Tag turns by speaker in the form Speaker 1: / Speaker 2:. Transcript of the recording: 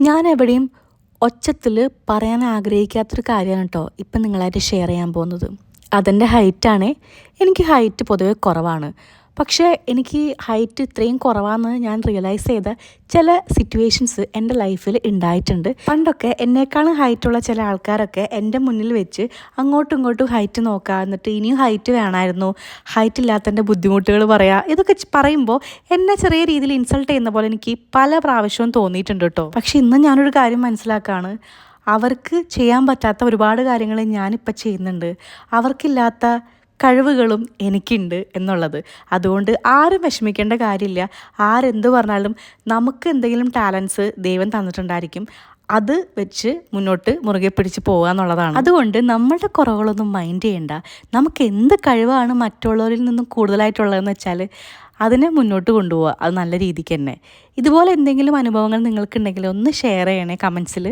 Speaker 1: ഞാൻ എവിടെയും ഒച്ചത്തിൽ പറയാൻ ആഗ്രഹിക്കാത്തൊരു കാര്യമാണ് കേട്ടോ ഇപ്പം നിങ്ങളായിട്ട് ഷെയർ ചെയ്യാൻ പോകുന്നത്. അതെന്റെ ഹൈറ്റാണ് എനിക്ക് ഹൈറ്റ് പൊതുവെ കുറവാണ്. പക്ഷേ എനിക്ക് ഹൈറ്റ് ഇത്രയും കുറവാണെന്ന് ഞാൻ റിയലൈസ് ചെയ്ത ചില സിറ്റുവേഷൻസ് എന്റെ ലൈഫിൽ ഉണ്ടായിട്ടുണ്ട് പണ്ടൊക്കെ എന്നേക്കാളും ഹൈറ്റുള്ള ചില ആൾക്കാരൊക്കെ എന്റെ മുന്നിൽ വെച്ച് അങ്ങോട്ടും ഇങ്ങോട്ടും ഹൈറ്റ് നോക്കുക എന്നിട്ട് ഇനിയും ഹൈറ്റ് വേണമായിരുന്നു ഹൈറ്റ് ഇല്ലാത്തതിന്റെ ബുദ്ധിമുട്ടുകൾ പറയുക ഇതൊക്കെ പറയുമ്പോൾ എന്നെ ചെറിയ രീതിയിൽ ഇൻസൾട്ട് ചെയ്യുന്ന പോലെ എനിക്ക് പല പ്രാവശ്യവും തോന്നിയിട്ടുണ്ട് കേട്ടോ പക്ഷേ ഇന്ന് ഞാനൊരു കാര്യം മനസ്സിലാക്കുകയാണ് അവർക്ക് ചെയ്യാൻ പറ്റാത്ത ഒരുപാട് കാര്യങ്ങൾ ഞാനിപ്പോൾ ചെയ്യുന്നുണ്ട്. അവർക്കില്ലാത്ത കഴിവുകളും എനിക്കുണ്ട് എന്നുള്ളത്. അതുകൊണ്ട് ആരും വിഷമിക്കേണ്ട കാര്യമില്ല. ആരെന്ത് പറഞ്ഞാലും നമുക്ക് എന്തെങ്കിലും ടാലൻസ് ദൈവം തന്നിട്ടുണ്ടായിരിക്കും. അത് വെച്ച് മുന്നോട്ട് മുറുകെ പിടിച്ച് പോകുക എന്നുള്ളതാണ്. അതുകൊണ്ട് നമ്മളുടെ കുറവുകളൊന്നും മൈൻഡ് ചെയ്യേണ്ട. നമുക്ക് എന്ത് കഴിവാണ് മറ്റുള്ളവരിൽ നിന്നും കൂടുതലായിട്ടുള്ളതെന്ന് വെച്ചാൽ അതിനെ മുന്നോട്ട് കൊണ്ടുപോവുക. അത് നല്ല രീതിക്ക് തന്നെ. ഇതുപോലെ എന്തെങ്കിലും അനുഭവങ്ങൾ നിങ്ങൾക്കുണ്ടെങ്കിൽ ഒന്ന് ഷെയർ ചെയ്യണേ കമൻസിൽ